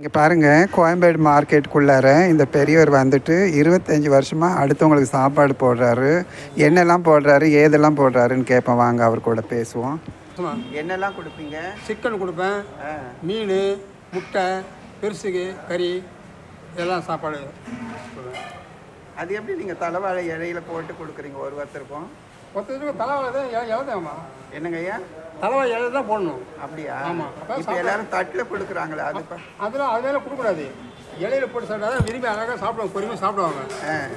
இங்கே பாருங்கள் கோயம்பேடு மார்க்கெட்டுக்குள்ளார இந்த பெரியவர் வந்துட்டு இருபத்தஞ்சி வருஷமாக அடுத்தவங்களுக்கு சாப்பாடு போடுறாரு. என்னெல்லாம் போடுறாரு ஏதெல்லாம் போடுறாருன்னு கேட்போம் வாங்க அவர் கூட பேசுவோம். என்னெல்லாம் கொடுப்பீங்க? சிக்கன் கொடுப்பேன். மீன் முட்டை பெருசுக்கு கறி இதெல்லாம் சாப்பாடு. அது எப்படி நீங்கள் தலைவாழை இலையில போட்டு கொடுக்குறீங்க? ஒரு ஒருத்தருக்கும். ஒருத்தருக்கு தலைவாழை தான் எவ்வளோ தேவைம்மா என்னங்க ஐயா? தலைவாழை இலை தான் போடணும். அப்படியா? ஆமா. அப்ப இப்போ எல்லாரும் தட்டில் கொடுக்குறாங்களே அது அதெல்லாம் அதெல்லாம் கொடுக்கக்கூடாது. இலையில போட்டு சாப்பிட்டா விரும்பி அழகாக சாப்பிடுவாங்க பொறுமையாக சாப்பிடுவாங்க.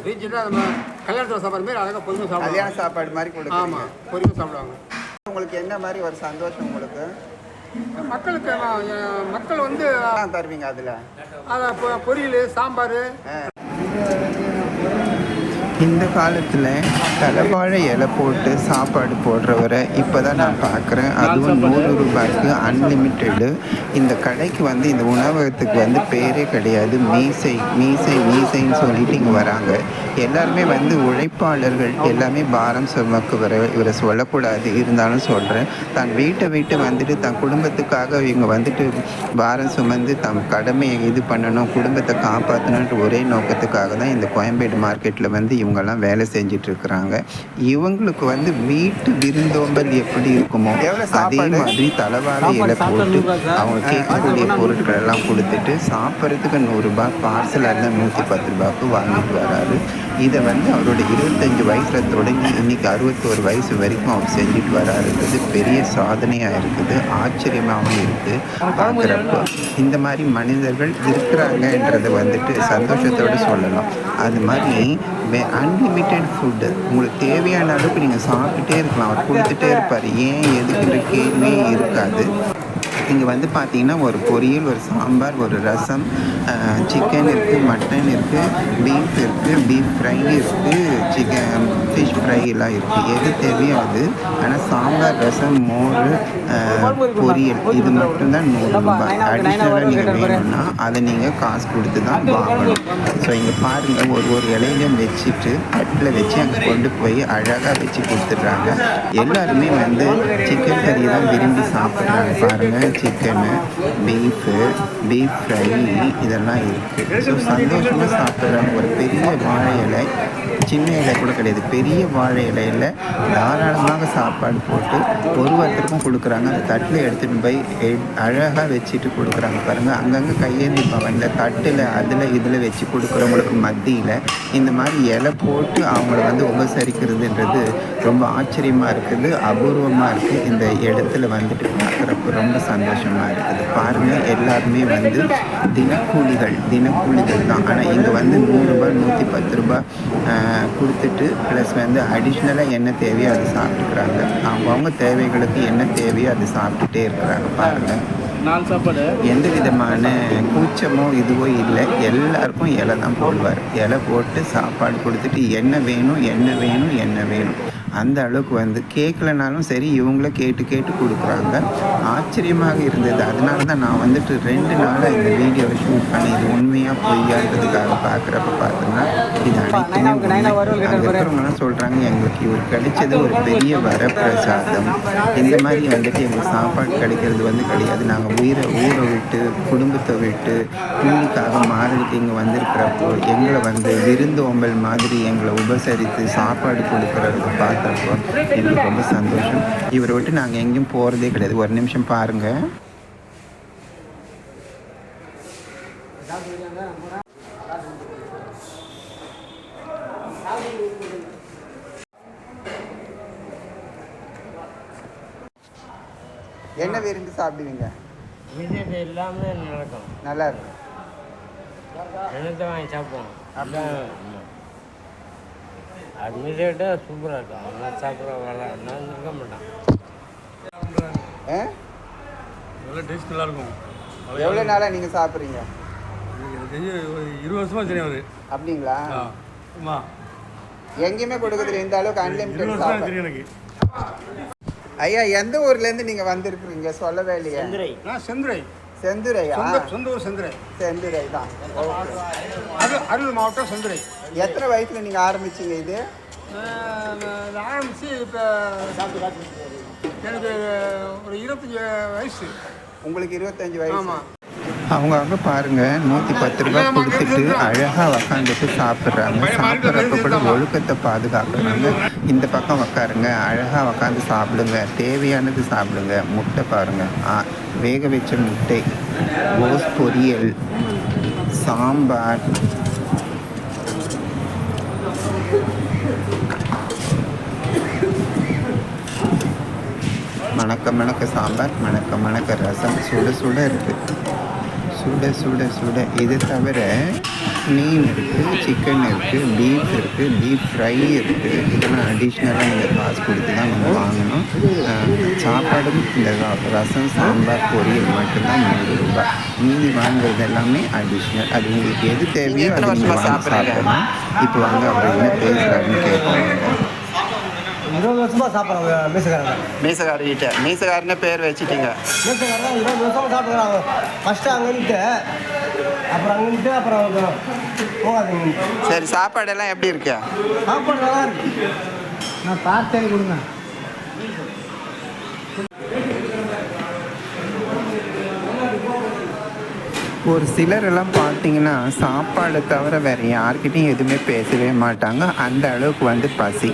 ரீச்செண்டாக நம்ம கல்யாணத்தில் சாப்பிட்ற மாதிரி அழகாக பொறுமையாக சாப்பிடுவாங்க. கல்யாண சாப்பாடு மாதிரி கொடுக்குறீங்க. ஆமாம் பொறுமையாக சாப்பிடுவாங்க. உங்களுக்கு என்ன மாதிரி ஒரு சந்தோஷம் உங்களுக்கு? மக்களுக்கு மக்கள் வந்து தருவீங்க அதில். அதை பொரியல் சாம்பார். இந்த காலத்தில் தலைவாழை இலை போட்டு சாப்பாடு போடுறவரை இப்போ தான் நான் பார்க்குறேன் அதுவும் நூறு ரூபாய்க்கு அன்லிமிட்டெடு இந்த கடைக்கு வந்து இந்த உணவகத்துக்கு வந்து பேரே கிடையாது. மீசை மீசை மீசைன்னு சொல்லிட்டு இங்கே வராங்க. எல்லாருமே வந்து உழைப்பாளர்கள். எல்லாமே பாரம் சுமக்கு வர இவரை சொல்லக்கூடாது. இருந்தாலும் சொல்கிறேன் தன் வீட்டை விட்டு வந்துட்டு தன் குடும்பத்துக்காக இவங்க வந்துட்டு பாரம் சுமந்து தம் கடமையை இது பண்ணணும் குடும்பத்தை காப்பாற்றணுன்ற ஒரே நோக்கத்துக்காக தான் இந்த கோயம்பேடு மார்க்கெட்டில் வந்து இவங்கெல்லாம் வேலை செஞ்சுட்டு இருக்கிறாங்க இவங்களுக்கு வந்து வீட்டு விருந்தோம்பல் எப்படி இருக்குமோ அதே மாதிரி தலைவாழை இலை போட்டு அவங்க கேட்கக்கூடிய பொருட்கள் எல்லாம் கொடுத்துட்டு சாப்பிட்றதுக்கு நூறுரூபா பார்சல் எல்லாம் நூற்றி பத்து ரூபாய்க்கு வாங்கிட்டு வராரு. இதை வந்து அவரோட இருபத்தஞ்சி வயசில் தொடங்கி இன்னைக்கு அறுபத்தோரு வயசு வரைக்கும் அவர் செஞ்சுட்டு வராருன்றது பெரிய சாதனையாக இருக்குது ஆச்சரியமாகவும் இருக்குது பார்க்குறப்போ இந்த மாதிரி மனிதர்கள் இருக்கிறாங்கன்றதை வந்துட்டு சந்தோஷத்தோடு சொல்லலாம். அது மாதிரி அன்லிமிட்டெட் ஃபுட்டு உங்களுக்கு தேவையான அளவுக்கு நீங்கள் சாப்பிட்டுட்டே இருக்கலாம். அவர் கொடுத்துட்டே இருப்பார். ஏன் எதுக்குன்ற கேள்வியே இருக்காது. இங்கே வந்து பார்த்தீங்கன்னா ஒரு பொரியல் ஒரு சாம்பார் ஒரு ரசம் சிக்கன் இருக்குது மட்டன் இருக்குது பீஃப் இருக்குது பீஃப் ஃப்ரை இருக்குது சிக்கன் ஃபிஷ் ஃப்ரை எல்லாம் இருக்குது எது தேவையோ அது ஆனால் சாம்பார் ரசம் மோர் பொரியல் இது மட்டும்தான் நூறு ரூபாய். அடிஷ்னலாக நீங்கள் வேணும்னா அதை நீங்கள் காசு கொடுத்து தான் வாங்கணும். ஸோ இங்கே பாருங்கள் ஒரு ஒரு இலையிலையும் வச்சுட்டு தட்டில் வச்சு அங்கே கொண்டு போய் அழகாக வச்சு கொடுத்துட்றாங்க. எல்லாருமே வந்து சிக்கன் கறி தான் விரும்பி சாப்பிட்றாங்க. பாருங்கள் சிக்கனு பீஃபு பீஃப் ஃப்ரை இதெல்லாம் இருக்குது ஸோ சந்தோஷமாக சாப்பிட்றாங்க ஒரு பெரிய வாழை இலை சின்ன இலை கூட கிடையாது. பெரிய வாழை இலையில் தாராளமாக சாப்பாடு போட்டு ஒரு ஒருத்தருக்கும் கொடுக்குறாங்க. அந்த தட்டில் எடுத்துகிட்டு போய் அழகாக வச்சுட்டு கொடுக்குறாங்க. பாருங்கள் அங்கங்கே கையேந்தி பவனில் தட்டில் அதில் இதில் வச்சு கொடுக்குறவங்களுக்கு மத்தியில் இந்த மாதிரி இலை போட்டு அவங்கள வந்து உபசரிக்கிறதுன்றது ரொம்ப ஆச்சரியமாக இருக்குது அபூர்வமாக இருக்குது. இந்த இடத்துல வந்துட்டு பார்க்குறப்ப ரொம்ப சந்தோஷம். சந்தோஷமாக இருக்குது. பாருங்கள் எல்லாருமே வந்து தினக்கூலிகள் தினக்கூலிகள் தான். ஆனால் இங்கே வந்து நூறுரூபா நூற்றி பத்து ரூபாய் ஆஹ், கொடுத்துட்டு ப்ளஸ் வந்து அடிஷ்னலாக என்ன தேவையோ அது சாப்பிட்டுக்கிறாங்க. அவங்கவுங்க தேவைகளுக்கு என்ன தேவையோ அது சாப்பிட்டுட்டே இருக்கிறாங்க. பாருங்கள் நாலு சாப்பாடு? எந்த விதமான கூச்சமோ இதுவோ இல்லை. எல்லாருக்கும் இலை தான் போடுவார். இலை போட்டு சாப்பாடு கொடுத்துட்டு என்ன வேணும் என்ன வேணும் என்ன வேணும். அந்த அளவுக்கு வந்து கேட்கலனாலும் சரி இவங்கள கேட்டு கேட்டு கொடுக்குறாங்க. ஆச்சரியமாக இருந்தது. அதனால தான் நான் வந்துட்டு ரெண்டு நாளாக இந்த வீடியோவை ஷூட் பண்ணி இது உண்மையாக பொய்யான்றதுக்காக பார்க்குறப்ப பார்த்தோன்னா இது அனைத்துமே இருக்கிறவங்கலாம் சொல்கிறாங்க எங்களுக்கு இவர் கிடைச்சது ஒரு பெரிய வரப்பிரசாதம். இந்த மாதிரி வந்துட்டு எங்களுக்கு சாப்பாடு கிடைக்கிறது வந்து கிடையாது. நாங்கள் உயிரை ஊரை விட்டு குடும்பத்தை விட்டு கூலிக்காக மாறதுக்கு இங்கே வந்திருக்கிறப்போ எங்களை வந்து விருந்தோம்பல் மாதிரி எங்களை உபசரித்து சாப்பாடு பார்த்தப்போ எங்களுக்கு ரொம்ப சந்தோஷம். இவரை விட்டு நாங்கள் எங்கேயும் போகிறதே கிடையாது. ஒரு நிமிஷம் பாருங்கள் என்ன விரும்பி சாப்பிடுவீங்க? இல்லாமல் நடக்கும். நல்லா இருக்கும். என்னத்தை வாங்கி சாப்பிடுவோம் அதான் விசிட்டு சூப்பராக இருக்கும் அவன் சாப்பிட்ற வேலை நான் இருக்க மாட்டான். நல்ல டேஸ்ட் நல்லா இருக்கும். எவ்வளோ நாளாக நீங்கள் சாப்பிட்றீங்க? இருபது தெரியும் அப்படிங்களா? ஆமா. எங்கேயுமே கொடுக்குறது இந்த அளவுக்கு அன்லிமிட்டட் தெரியும் எனக்கு. ஐயா எந்த ஊர்லேருந்து நீங்கள் வந்திருக்கிறீங்க? சொல்லவே இல்லையா. நான் செந்துரை. செந்துரையா சொந்த ஊர் செந்துரை. செந்துரை தான். அருள் மாவட்டம் செந்துரை. எத்தனை வயசுல நீங்கள் ஆரம்பிச்சீங்க இது? ஆரம்பித்து இப்போ எனக்கு ஒரு இருபத்தஞ்சி வயசு. உங்களுக்கு இருபத்தஞ்சு வயசு. ஆமாம் அவங்க அவங்க பாருங்க நூற்றி பத்து ரூபாய் கொடுத்துட்டு அழகாக உக்காந்துட்டு சாப்பிட்றாங்க. சாப்பிட்றப்ப கூட ஒழுக்கத்தை பாதுகாக்கிறாங்க. இந்த பக்கம் உக்காருங்க அழகாக உக்காந்து சாப்பிடுங்க. தேவையானது சாப்பிடுங்க. முட்டை பாருங்க. ஆ, வேக வச்ச முட்டை கோஸ் பொரியல் சாம்பார் மணக்க மணக்க சாம்பார் மணக்க மணக்க ரசம். சுட சுட இருக்குது சுட சுட சுட. இது தவிர மீன் இருக்குது சிக்கன் இருக்குது பீஃப் இருக்குது பீஃப் ஃப்ரை இருக்குது இதெல்லாம் அடிஷ்னலாக நீங்கள் காசு கொடுத்து தான் நம்ம வாங்கணும். சாப்பாடும் இந்த ரசம் சாம்பார் பொரியல் மட்டும்தான் நூறு ரூபாய் மீதி வாங்குறது எல்லாமே அடிஷ்னல் அது உங்களுக்கு எது தேவையோ அது சாப்பிடலாம். இப்போ வாங்க அவர் என்ன பேசுகிறாருன்னு கேட்பாங்க இருபது வருஷமா சாப்பிட்றாங்க மீசக்காரங்க. மீசக்காரர்கிட்ட மீசக்காரன்னு பேர் வச்சுட்டீங்க. மீசக்காரங்க இருபது வருஷமா சாப்பிட்றாங்க. ஃபஸ்ட்டு அங்கேன்ட்டு அப்புறம் அங்கேன்ட்டு அப்புறம் போகாதீங்க. சரி சாப்பாடெல்லாம் எப்படி இருக்கு? சாப்பாடு நல்லா இருக்கு. நான் பார்த்தே கொடுங்க. ஒரு சிலரெல்லாம் பார்த்தீங்கன்னா சாப்பாடை தவிர வேறு யார்கிட்டையும் எதுவுமே பேசவே மாட்டாங்க. அந்த அளவுக்கு வந்து பசி.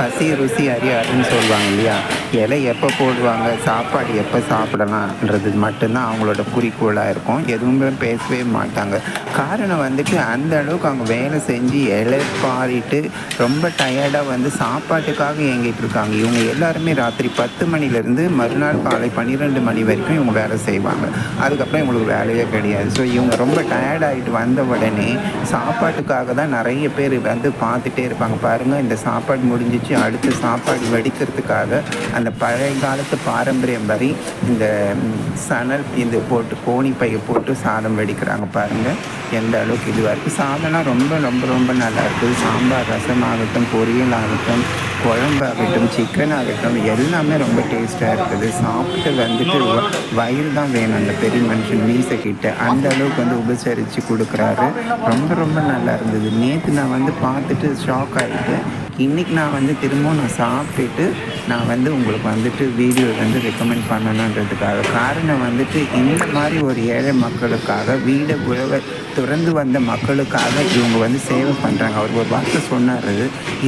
பசி ருசி அறியாருன்னு சொல்லுவாங்க இல்லையா? இலை எப்போ போடுவாங்க? சாப்பாடு எப்போ சாப்பிடலாம்ன்றது மட்டும்தான் அவங்களோட குறிக்கோளாக இருக்கும். எதுவுமே பேசவே மாட்டாங்க. காரணம் வந்துட்டு அந்த அளவுக்கு அவங்க வேலை செஞ்சு இலை பாரிட்டு ரொம்ப டயர்டாக வந்து சாப்பாட்டுக்காக இயங்கிட்டு இருக்காங்க. இவங்க எல்லாருமே ராத்திரி பத்து மணிலேருந்து மறுநாள் காலை பன்னிரெண்டு மணி வரைக்கும் இவங்க வேலை செய்வாங்க. அதுக்கப்புறம் இவங்களுக்கு வேலையே கிடையாது. ஸோ இவங்க ரொம்ப டயர்டாகிட்டு வந்த உடனே சாப்பாட்டுக்காக தான் நிறைய பேர் வந்து பார்த்துட்டே இருப்பாங்க. பாருங்கள் இந்த சாப்பாடு முடிஞ்சிச்சு. அடுத்து சாப்பாடு வெடிக்கிறதுக்காக அந்த பழைய காலத்து பாரம்பரியம் வரி இந்த சணல் இது போட்டு கோணி பையை போட்டு சாதம் வெடிக்கிறாங்க பாருங்கள் எந்த அளவுக்கு இதுவாக இருக்குது சாதம்லாம் ரொம்ப ரொம்ப ரொம்ப நல்லா இருக்குது. சாம்பார் ரசம் ஆகட்டும் பொரியல் ஆகட்டும் குழம்பு ஆகட்டும் சிக்கன் ஆகட்டும் எல்லாமே ரொம்ப டேஸ்ட்டாக இருக்குது. சாப்பிட்டு வந்துட்டு வயிறு தான் வேணும் அந்த பெரிய மனுஷன் மீசக்கிட்ட அந்த அளவுக்கு வந்து உபசரித்து கொடுக்குறாரு. ரொம்ப ரொம்ப நல்லா இருந்தது. நேற்று நான் வந்து பார்த்துட்டு ஷாக் ஆகிட்டேன் இன்றைக்கி நான் வந்து திரும்பவும் நான் சாப்பிட்டுட்டு நான் வந்து உங்களுக்கு வந்துட்டு வீடியோ வந்து ரெக்கமெண்ட் பண்ணணுன்றதுக்காக. காரணம் வந்துட்டு இந்த மாதிரி ஒரு ஏழை மக்களுக்காக வீடை உழவ துறந்து வந்த மக்களுக்காக இவங்க வந்து சேவை பண்ணுறாங்க அவர் ஒரு வார்த்தை சொன்னார்.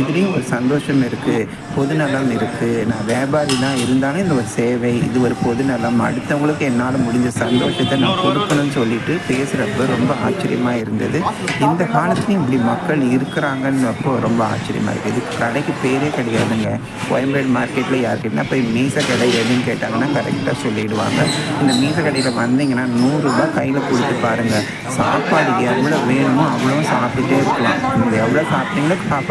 இதுலேயும் ஒரு சந்தோஷம் இருக்குது பொதுநலம் இருக்குது நான் வியாபாரி தான் இருந்தாலும் இந்த ஒரு சேவை இது ஒரு பொதுநலம் அடுத்தவங்களுக்கு என்னால் முடிஞ்ச சந்தோஷத்தை நான் கொடுக்கணும்னு சொல்லிட்டு பேசுகிறப்ப ரொம்ப ஆச்சரியமாக இருந்தது. இந்த காலத்துலையும் இப்படி மக்கள் இருக்கிறாங்கன்னு அப்போ ரொம்ப ஆச்சரியமாக இருக்குது. இதுக்கு கடைக்கு பேரே கிடையாதுங்க. கோயம்பேடு மார்க்கெட்டில் யார்கிட்டனா போய் மீச கடை எதுன்னு கேட்டாங்கன்னா கரெக்டாக சொல்லிடுவாங்க. இந்த மீச கடையில் வந்தீங்கன்னா நூறுரூபா கையில் கொடுத்து பாருங்கள் சாப்பாடு எவ்வளோ வேணுமோ அவ்வளோ சாப்பிட்டுட்டே இருக்கலாம். நீங்கள் எவ்வளோ சாப்பிட்டீங்களோ சாப்பாடு